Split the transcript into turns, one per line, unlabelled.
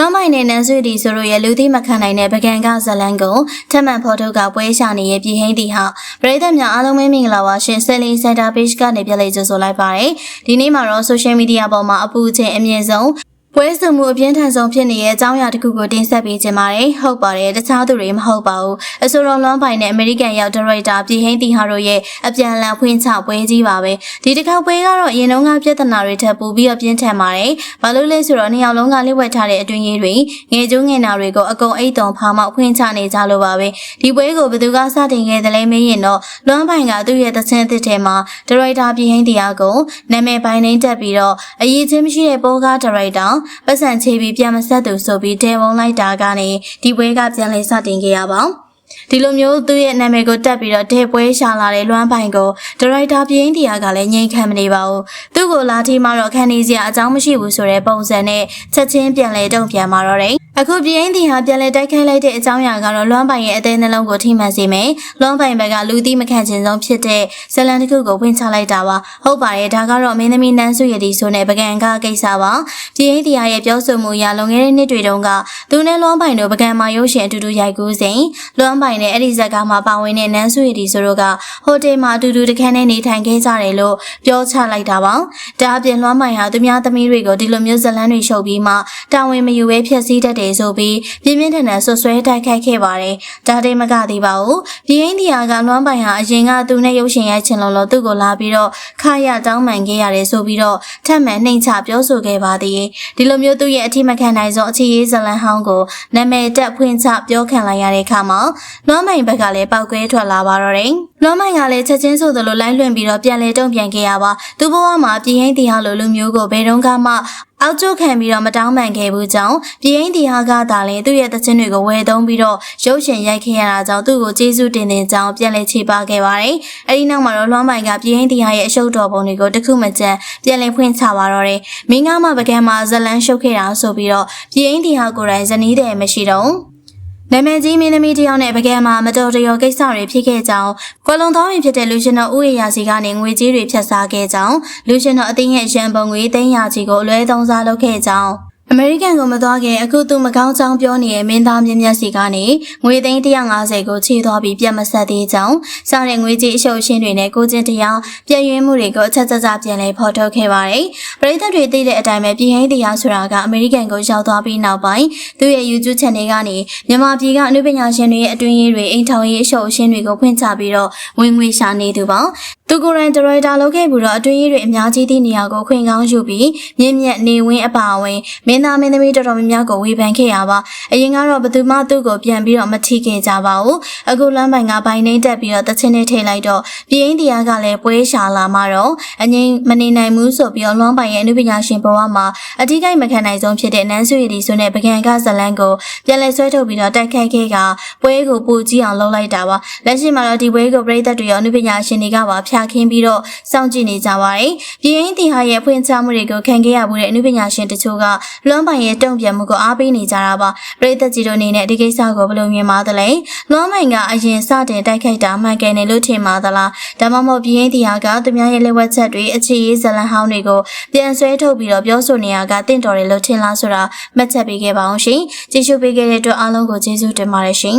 လွမ်းမိုင်နဲ့နန်းဆွေတီဆိုတို့ရဲ့လူသိမခံနိုင်တဲ့ပကံကဇလန်ကိုထပ်မံဖော်ထုတ်ကပွဲရှာနေရဲ့ပြည်ဟင်းတီဟာပရိသတ်များအားလုံးပဲမင်္ဂလာပါရှင်ဆယ်လီစင်တာ page ကနေပြလိုက်ကြဆိုလိုက်ပါတယ်ဒီနေ့မှာတော့ social media ပေါ်မှာအပူချင်းအမြင့်ဆုံး ပွဲစုံမှုအပြင်းထန်ဆုံးဖြစ်နေတဲ့အကြောင်းအရာတစ်ခုကိုတင်ဆက်ပေးခြင်းပါတယ်ဟုတ်ပါတယ်တခြားသူတွေမဟုတ်ပါဘူးအဆိုတော်လွမ်းပိုင်နဲ့အမေရိကန်ရောက်ဒါရိုက်တာပြည်ဟင်းတီဟာတို့ရဲ့အပြန်အလှန်ဖွင့်ချပွဲကြီးပါပဲဒီတစ်ခါပွဲကတော့အရင်တုန်းကပြဿနာတွေထပ်ပိုပြီးတော့ပြင်းထန်ပါတယ်ဘာလို့လဲဆိုတော့နှစ်ယောက်လုံးကလိဝက်ထားတဲ့အတွင်းရေးတွေငယ်ကျုံးငယ်နာတွေကိုအကုန်အိတ်တုံဖောင်းမောက်ဖွင့်ချနေကြလို့ပါပဲဒီပွဲကိုဘယ်သူကစတင်ခဲ့တယ်လဲမင်းရင်တော့လွမ်းပိုင်ကသူ့ရဲ့သချင်းအသစ်ထဲမှာဒါရိုက်တာပြည်ဟင်းတီဟာကိုနာမည်ပိုင်းနှိမ့်တက်ပြီးတော့အရေးချင်းမရှိတဲ့ပိုးကားဒါရိုက်တာပတ်စံချေပြီးပြန်မဆက်သူဆိုပြီးတဲဝုံလိုက်တာကနေဒီပွဲကပြန်လဲစတင်ခဲ့ရပါဒီလိုမျိုးသူ့ရဲ့နာမည်ကိုတက်ပြီးတော့တဲ့ပွဲရှာလာတဲ့လွမ်းပိုင်ကိုဒါရိုက်တာပြင်းတရားကလည်းငြိမ်ခံမနေပါဘူးသူ့ကိုလာထီမှာတော့ခန်းနေစရာအကြောင်းမရှိဘူးဆိုတဲ့ပုံစံနဲ့ချက်ချင်းပြန်လဲတုံ့ပြန်มาတော့တယ် အခုပြင်းတီဟာပြန်လဲတိုက်ခိုက်လိုက်တဲ့အကြောင်းအရာကတော့လွမ်းပိုင်ရဲ့အသေးနှလုံးကိုထိမှန်စေမယ်လွမ်းပိုင်ဘက်ကလူသိမခံခြင်းဆုံးဖြစ်တဲ့ဇလန်တစ်ခုကိုဝင်ချလိုက်တာပါဟုတ်ပါတယ်ဒါကတော့မင်းသမီးနန်းစုရည်ဒီဆိုတဲ့ပကံကကိစ္စပါပြင်းတီဟာရဲ့ပြောဆိုမှုအရလွန်ခဲ့တဲ့နှစ်တွေတုန်းကသူနဲ့လွမ်းပိုင်တို့ပကံမာရုပ်ရှင်အတူတူရိုက်ကူးစဉ်လွမ်းပိုင်နဲ့အဲ့ဒီဇက်ကမှာပါဝင်တဲ့နန်းစုရည်ဒီဆိုတို့ကဟိုတယ်မှာအတူတူတခန်းနဲ့နေထိုင်ခဲ့ကြတယ်လို့ပြောချလိုက်တာပါဒါအပြင်လွမ်းပိုင်ဟာသူများသမီးတွေကိုဒီလိုမျိုးဇလန်းတွေရှုပ်ပြီးမှတာဝန်မယူဘဲဖျက်ဆီးတတ်တယ်ဆိုပြီးပြင်းပြင်းထန်ထန်ဆွဆွဲတိုက်ခိုက်ခဲ့ပါတယ်ဒါတည်းမကသေးပါဘူးပြင်းဒီယာကလွမ်းပိုင်ဟာအရင်ကသူနဲ့ရုပ်ရှင်ရိုက်ချင်လို့လို့သူ့ကိုလာပြီးတော့ခါရတောင်းပန်ခဲ့ရတယ်ဆိုပြီးတော့ထပ်မံနှိမ်ချပြောဆိုခဲ့ပါသေးတယ်ဒီလိုမျိုးသူ့ရဲ့အထိမခံနိုင်ဆုံးအခြေရေးဇလန်ဟောင်းကိုနာမည်တက်ဖွင့်ချပြောခံလိုက်ရတဲ့အခါမှာလွမ်းပိုင်ဘက်ကလည်းပောက်ကွဲထွက်လာပါတော့တယ်လွမ်းပိုင်ကလည်းချက်ချင်းဆိုသလိုလိုင်းလွှင့်ပြီးတော့ပြန်လဲတုံ့ပြန်ခဲ့ရပါသူ့ဘဝမှာပြင်းရင်တီဟာလိုလူမျိုးကိုဘယ်တော့မှ အောက်ကျခံပြီးတော့မတောင်းပန်ခဲ့ဘူးကြောင့်ပြင်းတီဟာကသာလည်းသူ့ရဲ့သချင်းတွေကိုဝယ်သုံးပြီးတော့ရုပ်ရှင်ရိုက်ခဲ့ရတာကြောင့်သူ့ကိုကျေးဇူးတင်တဲ့ကြောင်းပြန်လဲချေပခဲ့ပါတယ်။အဲဒီနောက်မှာတော့လွမ်းပိုင်ကပြင်းတီဟာရဲ့အရှုပ်တော်ပုံတွေကိုတခုမှကြံပြန်လဲဖွင့်ချပါတော့တယ်။မင်းကမှပကံမှာဇလန်းရှုပ်ခဲ့တာဆိုပြီးတော့ပြင်းတီဟာကိုယ်တိုင်ဇနီးတဲ့မရှိတော့ နာမည်ကြီးမင်းသမီးတယောက်နဲ့ပကံမှာမတော်တရောကိစ္စတွေဖြစ်ခဲ့ကြောင်းကွယ်လွန်သွားပြီဖြစ်တဲ့လူရှင်တော်ဦးရရာစီကနေငွေကြေးတွေဖြတ်စားခဲ့ကြောင်းလူရှင်တော်အသိရဲ့ရန်ပုံငွေသိန်းရာချီကိုအလွဲသုံးစားလုပ်ခဲ့ကြောင်း အမေရိကန်ကိုမသွားခင်အခုသူမကောင်းကြောင်းပြောနေတဲ့မင်းသားမြင့်မြတ်စီကနေငွေသိန်း150ကိုချေသွားပြီးပြတ်မဆက်သေးကြောင်းစားတဲ့ငွေကြီးအရှုပ်ရှင်းတွေနဲ့ကိုချင်းတရားပြည့်ရွေးမှုတွေကိုအချက်ချက်ကြပြန်လဲဖော်ထုတ်ခဲ့ပါတယ်။ပရိသတ်တွေသိတဲ့အတိုင်းပဲပြည်ဟိန်းတရားဆိုတာကအမေရိကန်ကိုရောက်သွားပြီးနောက်ပိုင်းသူရဲ့ YouTube channel ကနေမြန်မာပြည်ကအနုပညာရှင်တွေရဲ့အတွင်းရေးတွေအိမ်ထောင်ရေးအရှုပ်ရှင်းတွေကိုဖွင့်ချပြီးတော့ဝင်ငွေရှာနေသူပါ။သူကိုယ်တိုင်ဒရိုက်တာလုပ်ခဲ့ပြီးတော့အတွင်းရေးတွေအများကြီးသည့်နေရာကိုခွင့်ကောင်းယူပြီးမြင့်မြတ်နေဝင်းအပါအဝင်မင်းသားမင်းသမီးတော်တော်များများကိုဝေဖန်ခဲ့ရပါအရင်ကတော့ဘယ်သူမှသူ့ကိုပြန်ပြီးတော့မထီခဲ့ကြပါဘူးအခုလမ်းပိုင်ကဘိုင်နှိမ့်တက်ပြီးတော့တချင်းနဲ့ထိလိုက်တော့ပြည်ရင်တရားကလည်းပွဲရှာလာမှတော့အငိမ့်မနေနိုင်ဘူးဆိုပြီးတော့လွမ်းပိုင်ရဲ့အနုပညာရှင်ဘဝမှာအထီးကိမခံနိုင်ဆုံးဖြစ်တဲ့နန်းဆွေရီဆိုတဲ့ပကံကဇလန်းကိုပြန်လဲဆွဲထုတ်ပြီးတော့တိုက်ခိုက်ခဲ့ကပွဲကိုပူကြည့်အောင်လုပ်လိုက်တာပါလက်ရှိမှာတော့ဒီပွဲကိုပြည်သက်တွေရောအနုပညာရှင်တွေကပါဖျားခင်းပြီးတော့စောင့်ကြည့်နေကြပါတယ်ပြည်ရင်တရားရဲ့ဖွင့်ချမှုတွေကိုခံခဲ့ရမှုတဲ့အနုပညာရှင်တချို့ကလွမ်းပိုင်ရဲ့တုံ့ပြန်မှုကိုအားပေးနေကြတာပါပရိသတ်ကြီးတို့အနေနဲ့ဒီကိစ္စကိုဘယ်လိုမြင်ပါသလဲလွမ်းမိုင်ကအရင်စတင်တိုက်ခိုက်တာမှန်ကန်တယ်လို့ထင်ပါသလားဒါမှမဟုတ်ပြင်းတရားကသူများရဲ့လက်ဝက်ချက်တွေအခြေရေးဇလန်ဟောင်းတွေကိုပြန်ဆွဲထုတ်ပြီးတော့ပြောဆိုနေရကတင့်တော်တယ်လို့ထင်လားဆိုတာမှတ်ချက်ပေးခဲ့ပါအောင်ရှင်ကြည့်ရှုပေးခဲ့တဲ့အတွက်အားလုံးကိုကျေးဇူးတင်ပါတယ်ရှင်